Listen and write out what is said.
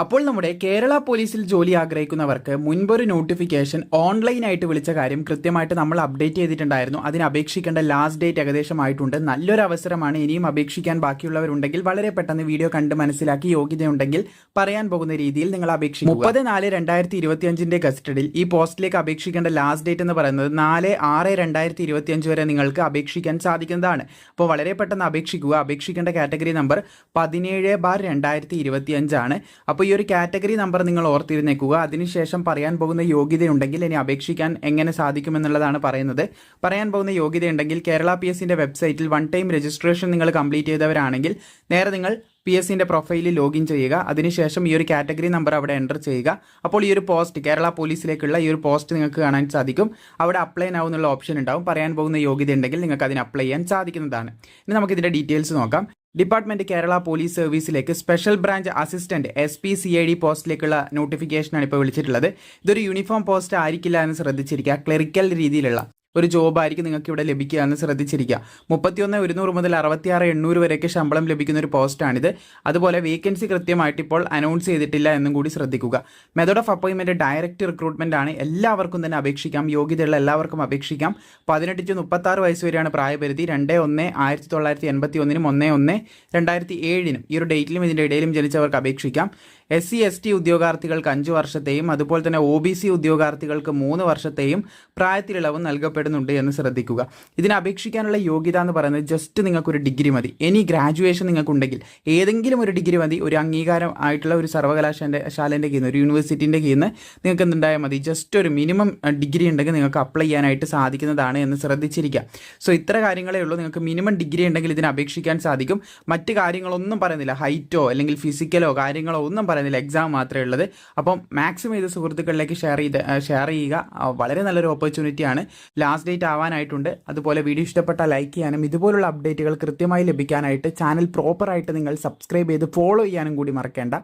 അപ്പോൾ നമ്മുടെ കേരള പോലീസിൽ ജോലി ആഗ്രഹിക്കുന്നവർക്ക് മുൻപൊരു നോട്ടിഫിക്കേഷൻ ഓൺലൈനായിട്ട് വിളിച്ച കാര്യം കൃത്യമായിട്ട് നമ്മൾ അപ്ഡേറ്റ് ചെയ്തിട്ടുണ്ടായിരുന്നു. അതിന് അപേക്ഷിക്കേണ്ട ലാസ്റ്റ് ഡേറ്റ് ഏകദേശം ആയിട്ടുണ്ട്. നല്ലൊരു അവസരമാണ് ഇനിയും അപേക്ഷിക്കാൻ ബാക്കിയുള്ളവരുണ്ടെങ്കിൽ വളരെ പെട്ടെന്ന് വീഡിയോ കണ്ട് മനസ്സിലാക്കി യോഗ്യതയുണ്ടെങ്കിൽ പറയാൻ പോകുന്ന രീതിയിൽ നിങ്ങൾ അപേക്ഷിക്കും മുപ്പത് നാല് രണ്ടായിരത്തി ഇരുപത്തിയഞ്ചിന്റെ കസ്റ്റഡിയിൽ ഈ പോസ്റ്റിലേക്ക് അപേക്ഷിക്കേണ്ട ലാസ്റ്റ് ഡേറ്റ് എന്ന് പറയുന്നത് നാല് ആറ് രണ്ടായിരത്തി ഇരുപത്തിയഞ്ച് വരെ നിങ്ങൾക്ക് അപേക്ഷിക്കാൻ സാധിക്കുന്നതാണ്. അപ്പോൾ വളരെ പെട്ടെന്ന് അപേക്ഷിക്കുക. അപേക്ഷിക്കേണ്ട കാറ്റഗറി നമ്പർ പതിനേഴ് ബാർ രണ്ടായിരത്തി ഇരുപത്തിയഞ്ചാണ് അപ്പോൾ ഈ ഒരു കാറ്റഗറി നമ്പർ നിങ്ങൾ ഓർത്തിരുന്നേക്കുക. അതിനുശേഷം പറയാൻ പോകുന്ന യോഗ്യതയുണ്ടെങ്കിൽ ഇനി അപേക്ഷിക്കാൻ എങ്ങനെ സാധിക്കുമെന്നുള്ളതാണ് പറയുന്നത്. പറയാൻ പോകുന്ന യോഗ്യതയുണ്ടെങ്കിൽ കേരള പി എസിന്റെ വെബ്സൈറ്റിൽ വൺ ടൈം രജിസ്ട്രേഷൻ നിങ്ങൾ കംപ്ലീറ്റ് ചെയ്തവരാണെങ്കിൽ നേരെ നിങ്ങൾ പി എസ് പ്രൊഫൈലിൽ ലോഗിൻ ചെയ്യുക. അതിനുശേഷം ഈ ഒരു കാറ്റഗറി നമ്പർ അവിടെ എന്റർ ചെയ്യുക. അപ്പോൾ ഈ ഒരു പോസ്റ്റ് കേരള പോലീസിലേക്കുള്ള ഈ ഒരു പോസ്റ്റ് നിങ്ങൾക്ക് കാണാൻ സാധിക്കും. അവിടെ അപ്ലൈ എന്നുള്ള ഓപ്ഷൻ ഉണ്ടാവും. പറയാൻ പോകുന്ന യോഗ്യത ഉണ്ടെങ്കിൽ നിങ്ങൾക്ക് അതിന് അപ്ലൈ ചെയ്യാൻ സാധിക്കുന്നതാണ്. ഇനി നമുക്ക് ഇതിന്റെ ഡീറ്റെയിൽസ് നോക്കാം. Department Kerala police സർവീസിലേക്ക് special branch assistant S P C I D പോസ്റ്റിലേക്കുള്ള നോട്ടിഫിക്കേഷനാണ് ഇപ്പോൾ വിളിച്ചിട്ടുള്ളത്. ഇതൊരു യൂണിഫോം പോസ്റ്റ് ആയിരിക്കില്ല എന്ന് ശ്രദ്ധിച്ചിരിക്കുക ക്ലറിക്കൽ രീതിയിലുള്ള ഒരു ജോബായിരിക്കും നിങ്ങൾക്ക് ഇവിടെ ലഭിക്കുക എന്ന് ശ്രദ്ധിച്ചിരിക്കുക. മുപ്പത്തിയൊന്ന് ഒരുന്നൂറ് മുതൽ അറുപത്തിയാറ് എണ്ണൂറ് വരെയൊക്കെ ശമ്പളം ലഭിക്കുന്ന ഒരു പോസ്റ്റാണിത് അതുപോലെ വേക്കൻസി കൃത്യമായിട്ട് ഇപ്പോൾ അനൗൺസ് ചെയ്തിട്ടില്ല എന്നും കൂടി ശ്രദ്ധിക്കുക. മെത്തേഡ് ഓഫ് അപ്പോയിൻമെന്റ് ഡയറക്റ്റ് റിക്രൂട്ട്മെന്റ് ആണ്. എല്ലാവർക്കും തന്നെ അപേക്ഷിക്കാം. യോഗ്യതയുള്ള എല്ലാവർക്കും അപേക്ഷിക്കാം. പതിനെട്ട് ടു മുപ്പത്തി ആറ് വയസ്സ് വരെയാണ് പ്രായപരിധി. രണ്ട് ഒന്ന് ആയിരത്തി തൊള്ളായിരത്തി എൺപത്തി ഒന്നിനും ഒന്ന് ഒന്ന്. രണ്ടായിരത്തി ഏഴിനും ഈ ഒരു ഡേറ്റിലും ഇതിന്റെ ഇടയിലും ജനിച്ചവർക്ക് അപേക്ഷിക്കാം. എസ് സി എസ് ടി ഉദ്യോഗാർത്ഥികൾക്ക് അഞ്ച് വർഷത്തെയും അതുപോലെ തന്നെ ഒ ബി സി ഉദ്യോഗാർത്ഥികൾക്ക് മൂന്ന് വർഷത്തെയും പ്രായത്തിലിളവ് നൽകപ്പെടുന്നുണ്ട് എന്ന് ശ്രദ്ധിക്കുക. ഇതിന് അപേക്ഷിക്കാനുള്ള യോഗ്യത എന്ന് പറയുന്നത് ജസ്റ്റ് നിങ്ങൾക്കൊരു ഡിഗ്രി മതി. ഇനി ഗ്രാജുവേഷൻ നിങ്ങൾക്കുണ്ടെങ്കിൽ ഏതെങ്കിലും ഒരു ഡിഗ്രി മതി. ഒരു അംഗീകാരം ആയിട്ടുള്ള ഒരു സർവകലാശാലന്റെ ശാലേന്റെ കീഴിൽ ഒരു യൂണിവേഴ്സിറ്റിന്റെ കീഴിൽ നിങ്ങൾക്ക് എന്തുണ്ടായാൽ മതി. ജസ്റ്റ് ഒരു മിനിമം ഡിഗ്രി ഉണ്ടെങ്കിൽ നിങ്ങൾക്ക് അപ്ലൈ ചെയ്യാനായിട്ട് സാധിക്കുന്നതാണ് എന്ന് ശ്രദ്ധിച്ചിരിക്കുക. സോ ഇത്ര കാര്യങ്ങളേ ഉള്ളൂ. നിങ്ങൾക്ക് മിനിമം ഡിഗ്രി ഉണ്ടെങ്കിൽ ഇതിന് അപേക്ഷിക്കാൻ സാധിക്കും. മറ്റ് കാര്യങ്ങളൊന്നും പറയുന്നില്ല. ഹൈറ്റോ അല്ലെങ്കിൽ ഫിസിക്കലോ കാര്യങ്ങളോ ഒന്നും പറയുന്നില്ല. എക്സാം മാത്രമേ ഉള്ളത്. അപ്പം മാക്സിമം ഇത് സുഹൃത്തുക്കളിലേക്ക് ഷെയർ ചെയ്ത് ഷെയർ ചെയ്യുക. വളരെ നല്ലൊരു ഓപ്പർച്യൂണിറ്റിയാണ് ലാസ്റ്റ് ഡേറ്റ് ആവാനായിട്ടുണ്ട്. അതുപോലെ വീഡിയോ ഇഷ്ടപ്പെട്ടാൽ ലൈക്ക് ചെയ്യാനും ഇതുപോലുള്ള അപ്ഡേറ്റുകൾ കൃത്യമായി ലഭിക്കാനായിട്ട് ചാനൽ പ്രോപ്പറായിട്ട് നിങ്ങൾ സബ്സ്ക്രൈബ് ചെയ്ത് ഫോളോ ചെയ്യാനും കൂടി മറക്കേണ്ട.